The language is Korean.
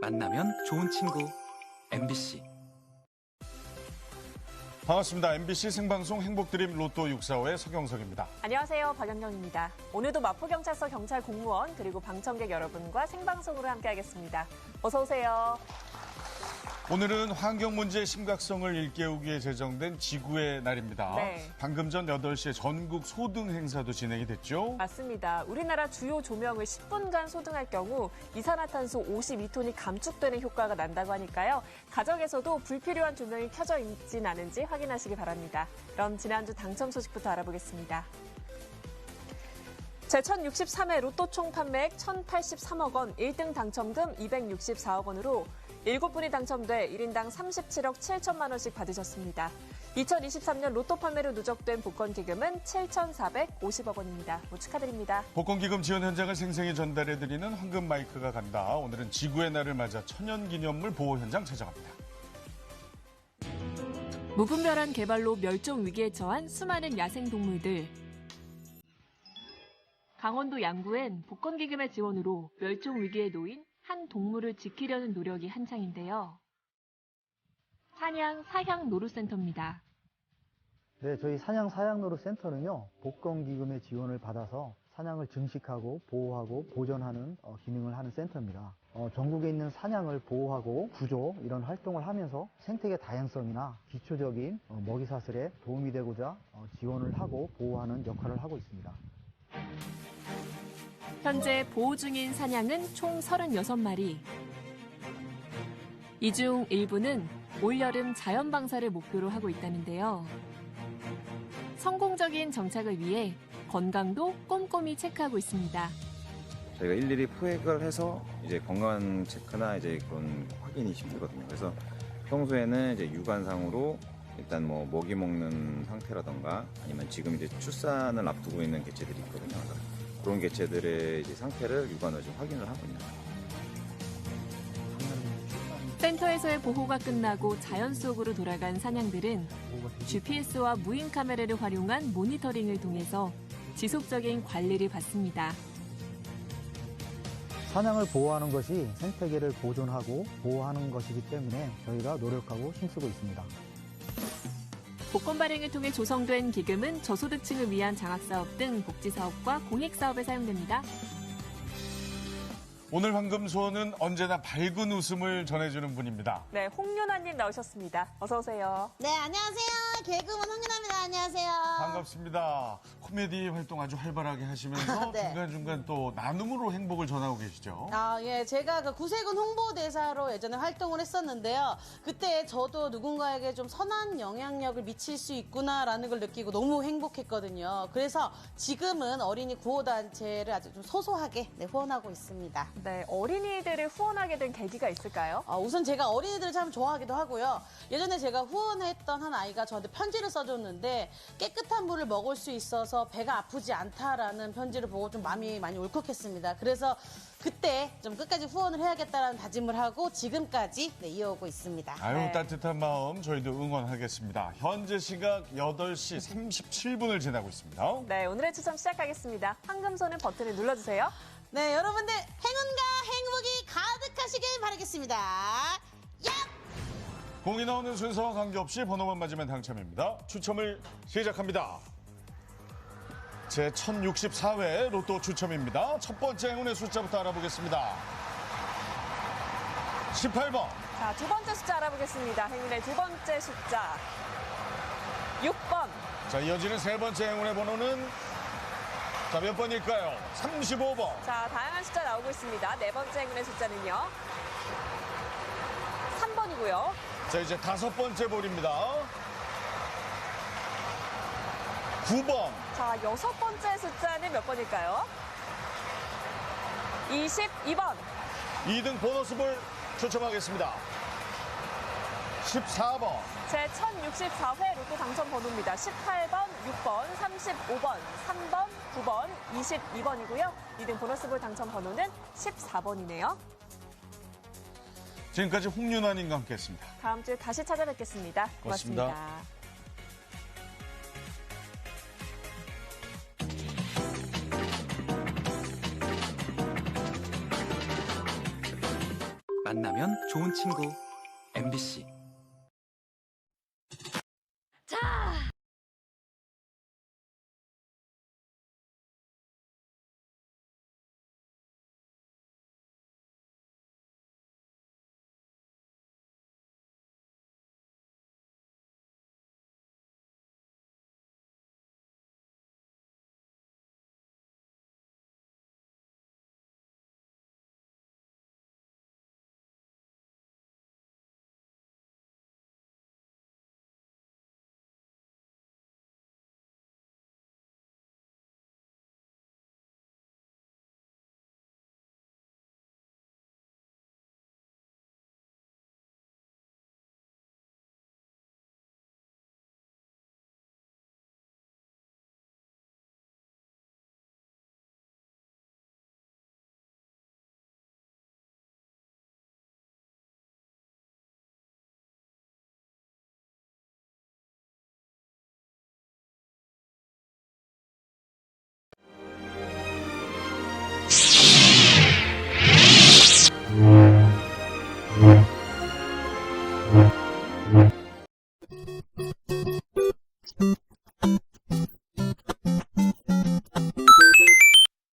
만나면 좋은 친구. MBC 반갑습니다. MBC 생방송 행복드림 로또 645의 서경석입니다. 안녕하세요. 박연경입니다. 오늘도 마포경찰서 경찰 공무원 그리고 방청객 여러분과 생방송으로 함께하겠습니다. 어서 오세요. 오늘은 환경 문제의 심각성을 일깨우기 위해 제정된 지구의 날입니다. 네. 방금 전 8시에 전국 소등 행사도 진행이 됐죠. 맞습니다. 우리나라 주요 조명을 10분간 소등할 경우 이산화탄소 52톤이 감축되는 효과가 난다고 하니까요. 가정에서도 불필요한 조명이 켜져 있진 않은지 확인하시기 바랍니다. 그럼 지난주 당첨 소식부터 알아보겠습니다. 제1063회 로또 총 판매액 1,083억 원, 1등 당첨금 264억 원으로 7분이 당첨돼 1인당 37억 7천만 원씩 받으셨습니다. 2023년 로또 판매로 누적된 복권 기금은 7,450억 원입니다. 모 축하드립니다. 복권 기금 지원 현장을 생생히 전달해드리는 황금 마이크가 간다. 오늘은 지구의 날을 맞아 천연기념물 보호 현장 찾아갑니다. 무분별한 개발로 멸종 위기에 처한 수많은 야생 동물들. 강원도 양구엔 복권 기금의 지원으로 멸종 위기에 놓인 한 동물을 지키려는 노력이 한창인데요. 산양 사향 노루센터입니다. 네, 저희 사냥 사양 노루 센터는요, 복권 기금의 지원을 받아서 사냥을 증식하고 보호하고 보존하는 어, 기능을 하는 센터입니다. 어, 전국에 있는 사냥을 보호하고 구조 이런 활동을 하면서 생태계 다양성이나 기초적인 어, 먹이 사슬에 도움이 되고자 어, 지원을 하고 보호하는 역할을 하고 있습니다. 현재 보호 중인 사냥은 총 36마리. 이 중 일부는 올여름 자연 방사를 목표로 하고 있다는데요. 성공적인 정착을 위해 건강도 꼼꼼히 체크하고 있습니다. 저희가 일일이 포획을 해서 이제 건강 체크나 이제 그런 확인이 힘들거든요. 그래서 평소에는 이제 육안상으로 일단 뭐 먹이 먹는 상태라던가 아니면 지금 이제 출산을 앞두고 있는 개체들이 있거든요. 그런 개체들의 이제 상태를 육안으로 좀 확인을 하고 있는 거예요. 센터에서의 보호가 끝나고 자연 속으로 돌아간 사냥들은 GPS와 무인 카메라를 활용한 모니터링을 통해서 지속적인 관리를 받습니다. 사냥을 보호하는 것이 생태계를 보존하고 보호하는 것이기 때문에 저희가 노력하고 힘쓰고 있습니다. 복권 발행을 통해 조성된 기금은 저소득층을 위한 장학사업 등 복지사업과 공익사업에 사용됩니다. 오늘 황금소원은 언제나 밝은 웃음을 전해주는 분입니다. 네, 홍윤아님 나오셨습니다. 어서 오세요. 네, 안녕하세요. 개그우먼 홍윤아입니다. 안녕하세요. 반갑습니다. 코미디 활동 아주 활발하게 하시면서 네. 중간중간 또 나눔으로 행복을 전하고 계시죠. 아, 예. 제가 그 구세군 홍보대사로 예전에 활동을 했었는데요. 그때 저도 누군가에게 좀 선한 영향력을 미칠 수 있구나라는 걸 느끼고 너무 행복했거든요. 그래서 지금은 어린이 구호단체를 아주 좀 소소하게 네, 후원하고 있습니다. 네, 어린이들을 후원하게 된 계기가 있을까요? 아, 우선 제가 어린이들을 참 좋아하기도 하고요. 예전에 제가 후원했던 한 아이가 저한테 편지를 써줬는데 깨끗한 물을 먹을 수 있어서 배가 아프지 않다라는 편지를 보고 좀 마음이 많이 울컥했습니다. 그래서 그때 좀 끝까지 후원을 해야겠다라는 다짐을 하고 지금까지 네, 이어오고 있습니다. 아유 네. 따뜻한 마음 저희도 응원하겠습니다. 현재 시각 8시 37분을 지나고 있습니다. 네, 오늘의 추첨 시작하겠습니다. 황금손은 버튼을 눌러주세요. 네, 여러분들 행운과 행복이 가득하시길 바라겠습니다. 야! 공이 나오는 순서와 관계없이 번호만 맞으면 당첨입니다. 추첨을 시작합니다. 제 1064회 로또 추첨입니다. 첫 번째 행운의 숫자부터 알아보겠습니다. 18번, 자, 두 번째 숫자 알아보겠습니다. 행운의 두 번째 숫자. 6번. 자, 이어지는 세 번째 행운의 번호는 자, 몇 번일까요? 35번. 자, 다양한 숫자 나오고 있습니다. 네 번째 행운의 숫자는요. 3번이고요. 자, 이제 다섯 번째 볼입니다. 9번. 자, 여섯 번째 숫자는 몇 번일까요? 22번. 2등 보너스 볼 추첨하겠습니다. 14번. 제 1064회 로또 당첨 번호입니다. 18번, 6번, 35번, 3번, 9번, 22번이고요. 2등 보너스 볼 당첨 번호는 14번이네요. 지금까지 홍윤아님과 함께했습니다. 다음 주에 다시 찾아뵙겠습니다 고맙습니다. 고맙습니다. 만나면 좋은 친구 MBC